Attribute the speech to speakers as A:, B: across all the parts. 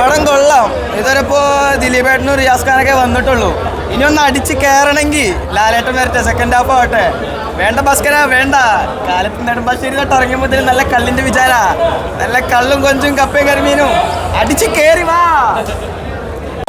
A: പടം കൊള്ളാം. ഇതുവരെ ഇപ്പോൾ ദിലീപേട്ടനും റിയാസ് ഖാനൊക്കെ വന്നിട്ടുള്ളൂ. ഇനി ഒന്ന് അടിച്ച് കയറണമെങ്കിൽ ലാലേട്ടൻ വരട്ടെ സെക്കൻഡ് ഹാഫ് ആവട്ടെ. വേണ്ട ഭാസ്കര വേണ്ട. കാലത്ത് നെടുമ്പാശ്ശേരി തൊട്ട് ഇറങ്ങിയപ്പോൾ ഇതിൽ നല്ല കള്ളിന്റെ വിചാര. നല്ല കള്ളും കൊഞ്ചും കപ്പയും കരിമീനും. അടിച്ച് കയറി വാ.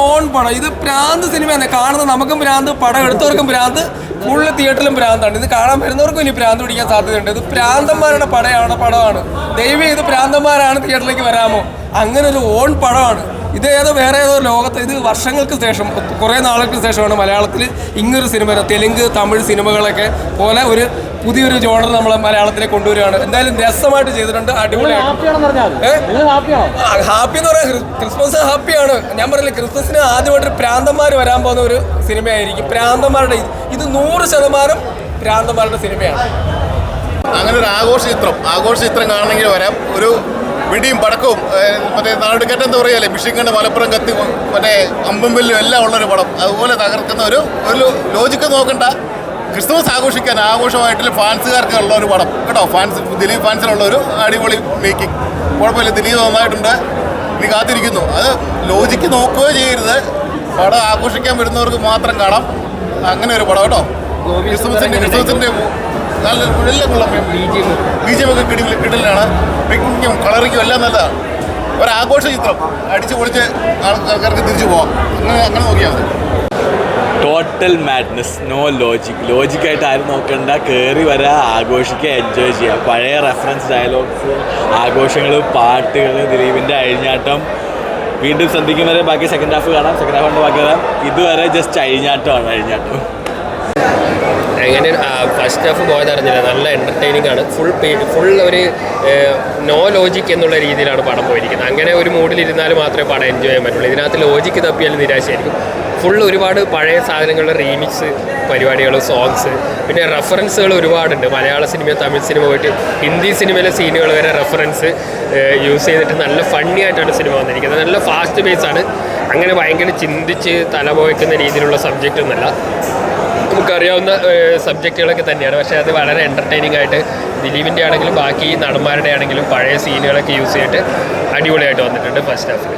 B: ഓൺ പടം. ഇത് പ്രാന്ത് സിനിമയാണ്. കാണുന്ന നമുക്കും ഭ്രാന്ത് പടം എടുത്തവർക്കും ഭ്രാന്ത് ഫുള്ള് തിയേറ്ററിലും പ്രാന്താണ് ഇത് കാണാൻ വരുന്നവർക്കും ഇനി ഭ്രാന്ത് പിടിക്കാൻ സാധ്യതയുണ്ട്. ഇത് പ്രാന്തന്മാരുടെ പടയാണ് പടമാണ്. ദൈവം ഇത് പ്രാന്തന്മാരാണ് തിയേറ്ററിലേക്ക് വരാമോ? അങ്ങനെ ഒരു ഓൺ പടമാണ്. ഇത് ഏതോ വേറെ ഏതോ ലോകത്ത് ഇത് വർഷങ്ങൾക്ക് ശേഷം കുറേ നാളുകൾക്ക് ശേഷമാണ് മലയാളത്തിൽ ഇങ്ങനൊരു സിനിമ തെലുങ്ക് തമിഴ് സിനിമകളൊക്കെ പോലെ ഒരു പുതിയൊരു ജോണർ നമ്മൾ മലയാളത്തിലേക്ക് കൊണ്ടുവരികയാണ്. എന്തായാലും രസമായിട്ട് ചെയ്തിട്ടുണ്ട്. അടിപൊളി ഹാപ്പി എന്ന് പറയാൻ ക്രിസ്മസ് ഹാപ്പിയാണ്. ഞാൻ പറയില്ല ക്രിസ്മസിന് ആദ്യമായിട്ട് പ്രാന്തന്മാർ വരാൻ പോകുന്ന ഒരു സിനിമയായിരിക്കും. പ്രാന്തന്മാരുടെ ഇത് നൂറ് ശതമാനം പ്രാന്തന്മാരുടെ സിനിമയാണ്.
C: അങ്ങനെ ഒരു ആഘോഷ ചിത്രം ആഘോഷ ചിത്രം കാണണമെങ്കിൽ വരാം. ഒരു വെടിയും പടക്കവും മറ്റേ നാടുകെട്ട് എന്ന് പറയുക മിഷിക്കണ്ട് മലപ്പുറം കത്തി മറ്റേ അമ്പമ്പല്ലും എല്ലാം ഉള്ളൊരു പടം. അതുപോലെ തകർക്കുന്ന ഒരു ഒരു ലോജിക്ക് നോക്കണ്ട. ക്രിസ്മസ് ആഘോഷിക്കാൻ ആഘോഷമായിട്ടുള്ള ഫാൻസുകാർക്ക് ഉള്ള ഒരു പടം. കേട്ടോ ഫാൻസ് ദിലീപ് ഫാൻസിലുള്ള ഒരു അടിപൊളി മേക്കിംഗ്. കുഴപ്പമില്ല ദിലീപ് നന്നായിട്ടുണ്ട്. ഇനി കാത്തിരിക്കുന്നു. അത് ലോജിക്ക് നോക്കുകയോ ചെയ്യരുത്. പടം ആഘോഷിക്കാൻ വരുന്നവർക്ക് മാത്രം കാണാം. അങ്ങനെ ഒരു പടം കേട്ടോ. ക്രിസ്മസിന്റെ ക്രിസ്മസിന്റെ നല്ല എല്ലാം കൊള്ളാം ബി ജെ ഒക്കെ കിടിൽ കിടലാണ്. പിക്നിക്കും കളറിക്കും എല്ലാം നല്ലതാണ് ഒരാഘോഷ ചിത്രം. അടിച്ചു പൊളിച്ച് ആൾ- ആൾക്കാർക്ക് തിരിച്ചു പോവാം. അങ്ങനെ അങ്ങനെ നോക്കിയാൽ മതി.
D: ടോട്ടൽ മാഡ്നസ് നോ ലോജിക് ലോജിക്കായിട്ട് ആരും നോക്കണ്ട. കയറി വരാ ആഘോഷിക്കുക എൻജോയ് ചെയ്യുക പഴയ റെഫറൻസ് ഡയലോഗ്സ് ആഘോഷങ്ങൾ പാട്ടുകൾ ദിലീപിന്റെ അഴിഞ്ഞാട്ടം. വീണ്ടും ശ്രദ്ധിക്കുന്നവരെ വരെ ബാക്കി സെക്കൻഡ് ഹാഫ് കാണാം. സെക്കൻഡ് ഹാഫ് കൊണ്ട് ബാക്കി കാണാം ഇതുവരെ ജസ്റ്റ് അഴിഞ്ഞാട്ടമാണ് അഴിഞ്ഞാട്ടം.
E: എങ്ങനെ ഫസ്റ്റ് ഹാഫ് പോയത് അറിഞ്ഞില്ല. നല്ല എന്റർടൈനിങ് ആണ്. ഫുൾ ഫുൾ ഒരു നോ ലോജിക് എന്നുള്ള രീതിയിലാണ് പടം പോയിരിക്കുന്നത്. അങ്ങനെ ഒരു മൂഡിലിരുന്നാൽ മാത്രമേ പടം എൻജോയ് ചെയ്യാൻ പറ്റുള്ളൂ. ഇതിനകത്ത് ലോജിക്ക് തപ്പിയാൽ നിരാശയായിരിക്കും. ഫുൾ ഒരുപാട് പഴയ സാധനങ്ങളുടെ റീമിക്സ് പരിപാടികൾ സോങ്സ് പിന്നെ റെഫറൻസുകൾ ഒരുപാടുണ്ട്. മലയാള സിനിമ തമിഴ് സിനിമ പോയിട്ട് ഹിന്ദി സിനിമയിലെ സീനുകൾ വരെ റെഫറൻസ് യൂസ് ചെയ്തിട്ട് നല്ല ഫണ്ണി ആയിട്ടാണ് സിനിമ വന്നിരിക്കുന്നത്. നല്ല ഫാസ്റ്റ് ബേസ് ആണ്. അങ്ങനെ ഭയങ്കര ചിന്തിച്ച് തലപോയ്ക്കുന്ന രീതിയിലുള്ള സബ്ജക്റ്റ് ഒന്നല്ല നമുക്കറിയാവുന്ന സബ്ജക്റ്റുകളൊക്കെ തന്നെയാണ്. പക്ഷേ അത് വളരെ എന്റർടൈനിങ് ആയിട്ട് ദിലീപിന്റെ ആണെങ്കിലും ബാക്കി നടന്മാരുടെ ആണെങ്കിലും പഴയ സീനുകളൊക്കെ യൂസ് ചെയ്തിട്ട് അടിപൊളിയായിട്ട് വന്നിട്ടുണ്ട് ഫസ്റ്റ് ഹാഫിൽ